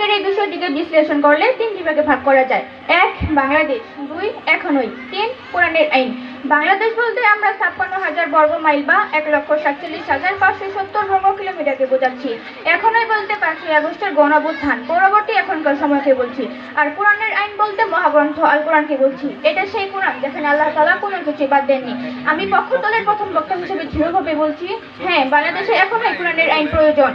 আজকের এই বিষয়টিকে বিশ্লেষণ করলে তিনটি ভাগে ভাগ করা যায়। এক, বাংলাদেশ। দুই, এখনই। তিন, কোরআনের আইন। বাংলাদেশ বলতে আমরা ছাপ্পান্ন হাজার বর্গ মাইল বা এক লক্ষ সাতচল্লিশ হাজার পাঁচশো সত্তর বর্গ কিলোমিটারকে বোঝাচ্ছি। এখনই বলতে পাঁচই আগস্টের গণঅভ্যুত্থান। পরবর্তী এখনকার সময়কে বলছি। আর কোরআনের আইন বলতে মহাগ্রন্থ আল কোরআনকে বলছি। এটা সেই কোরআন যেখানে আল্লাহ তালা কোনো কিছু বাদ দেননি। আমি পক্ষ দলের প্রথম বক্তা হিসেবে দৃঢ়ভাবে বলছি হ্যাঁ বাংলাদেশে এখনই কোরআনের আইন প্রয়োজন।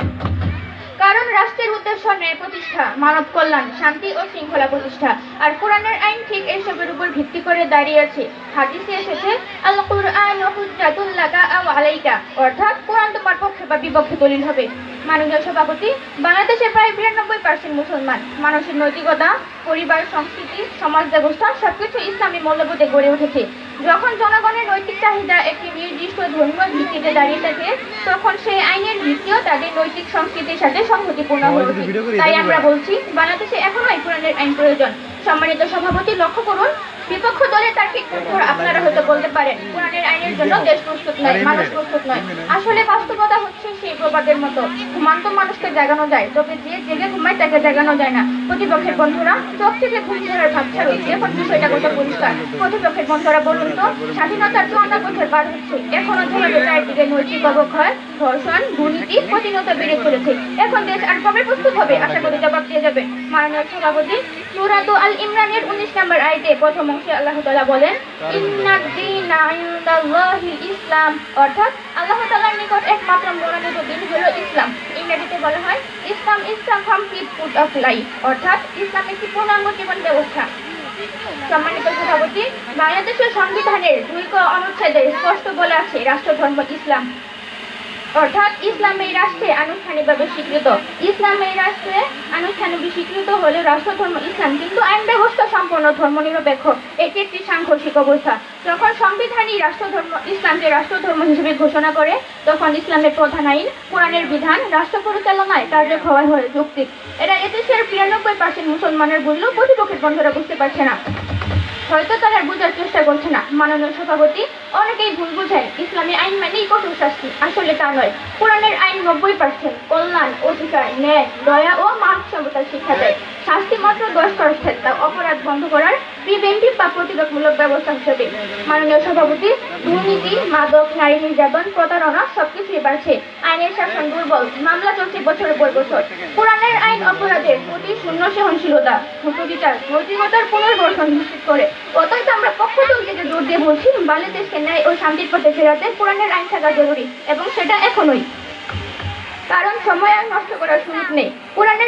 রাষ্ট্রের উদ্দেশ্য ন্যায় প্রতিষ্ঠা, মানব কল্যাণ, শান্তি ও শৃঙ্খলা প্রতিষ্ঠা। আর কোরআনের আইন ঠিক এইসবের উপর ভিত্তি করে দাঁড়িয়ে আছে। হাদিসে এসেছে আল কুরআন হুজ্জাতুল লাকা আও আলাইকা। অর্থাৎ কোরআন তোমার পক্ষে বা বিপক্ষে দলিল হবে। মাননীয় সভাপতি, বাংলাদেশের প্রায় বিরানব্বই পার্সেন্ট মুসলমান। মানুষের নৈতিকতা, পরিবার, সংস্কৃতি, সমাজ ব্যবস্থা, সবকিছু ইসলামী মূল্যবোধে গড়ে উঠেছে। যখন জনগণের নৈতিক চাহিদা একটি নির্দিষ্ট ধর্মীয় ভিত্তিতে দাঁড়িয়ে থাকে, তখন সেই আইনের ভিত্তিও তাদের নৈতিক সংস্কৃতির সাথে সংহতিপূর্ণ হয়ে তাই আমরা বলছি বাংলাদেশে এখনও এই কোরআনের আইন প্রয়োজন। সম্মানিত সভাপতি লক্ষ্য করুন বিপক্ষ তার্কিক পক্ষর আপনারা হয়তো বলতে পারেন। কোরআনের আইনের জন্য দেশ প্রস্তুত নয় মানুষ প্রস্তুত নয়। আসলে বাস্তবতা হচ্ছে সেই প্রবাদের মতো। ঘুমান্ত মানুষকে জাগানো যায় তবে যে জেগে ঘুমায় তাকে জাগানো যায় না। প্রতিপক্ষের বন্ধুরা চোখ থেকে ঘুম ধরার ভাব ছাড়ো এখন বিষয়টা কত পরিষ্কার? প্রতিপক্ষের বন্ধুরা বলুন তো স্বাধীনতার চুয়ান্ন বছর পার হচ্ছে। এখনও যেভাবে চারিদিকে নৈতিক অবক্ষয় ধর্ষণ দুর্নীতি প্রতিনিয়ত বেড়ে চলেছে। এখন দেশ আর কবে প্রস্তুত হবে? আশা করি দিয়ে যাবে। মাননীয় সভাপতি সুরাত আল ইমরানের উনিশ নম্বর আইতে প্রথম অংশে আল্লাহ তালা বলেন ইসলাম। অর্থাৎ আল্লাহ তাআলার নিকট একমাত্র মনোনীত দিন হলো ইসলাম। ইংরেজিতে বলা হয়, Islam Islam complete food of life অর্থাৎ ইসলাম একটি পূর্ণাঙ্গ জীবন ব্যবস্থা। সম্মানিত সভাপতি, বাংলাদেশের সংবিধানের দুই অনুচ্ছেদে স্পষ্ট বলা আছে, রাষ্ট্রধর্ম ইসলাম। অর্থাৎ ইসলাম এই রাষ্ট্রে আনুষ্ঠানিকভাবে স্বীকৃত। ইসলাম এই রাষ্ট্রে আনুষ্ঠানিক স্বীকৃত হলে রাষ্ট্রধর্ম ইসলাম কিন্তু আইন ব্যবস্থা সম্পূর্ণ ধর্মনিরপেক্ষ। এটি একটি সাংঘর্ষিক অবস্থা। যখন সংবিধানই রাষ্ট্রধর্ম, ইসলামকে রাষ্ট্রধর্ম হিসেবে ঘোষণা করে, তখন ইসলামের প্রধান আইন, কোরআনের বিধান, রাষ্ট্র পরিচালনায় কার্যকর হয়ে যৌক্তিক। এরা এদেশের বিরানব্বই পার্সেন্ট মুসলমানের বুঝলেও প্রতিপক্ষের বন্ধুরা বুঝতে পারছে না। হয়তো তারা বোঝার চেষ্টা করছে না। মাননীয় সভাপতি, অনেকেই ভুল বুঝেন। ইসলামী আইন মানেই কঠোর শাস্তি। আসলে তা নয়। কোরআনের আইন নব্বই পার্সেন্ট কল্যাণ, অধিকার, ন্যায়, দয়া ও মানব সমতার শিক্ষা দেয়। শাস্তি মাত্র দশ পার্সেন্ট তা অপরাধ বন্ধ করার প্রিভেন্টিভ বা প্রতিরোধমূলক ব্যবস্থা হিসেবে। মাননীয় সভাপতি, দুর্নীতি নারী নির্যাতন প্রতারণা সবকিছুই বাড়ছে আইনের শাসন দুর্বল। মামলা চলছে বছরের পর বছর। কোরআনের আইন অপরাধের প্রতি শূন্য সহনশীলতা। সুপ্রতিচার নৈতিকতার পুনর্গঠন নিশ্চিত করে। অতএব আমরা পক্ষ থেকে জোর দিয়ে বলছি বাংলাদেশকে ন্যায় ও শান্তির পথে ফেরাতে কোরআনের আইন থাকা জরুরি এবং সেটা এখনোই। কারণ সময় আর নষ্ট করার সুযোগ নেই। কোরআনের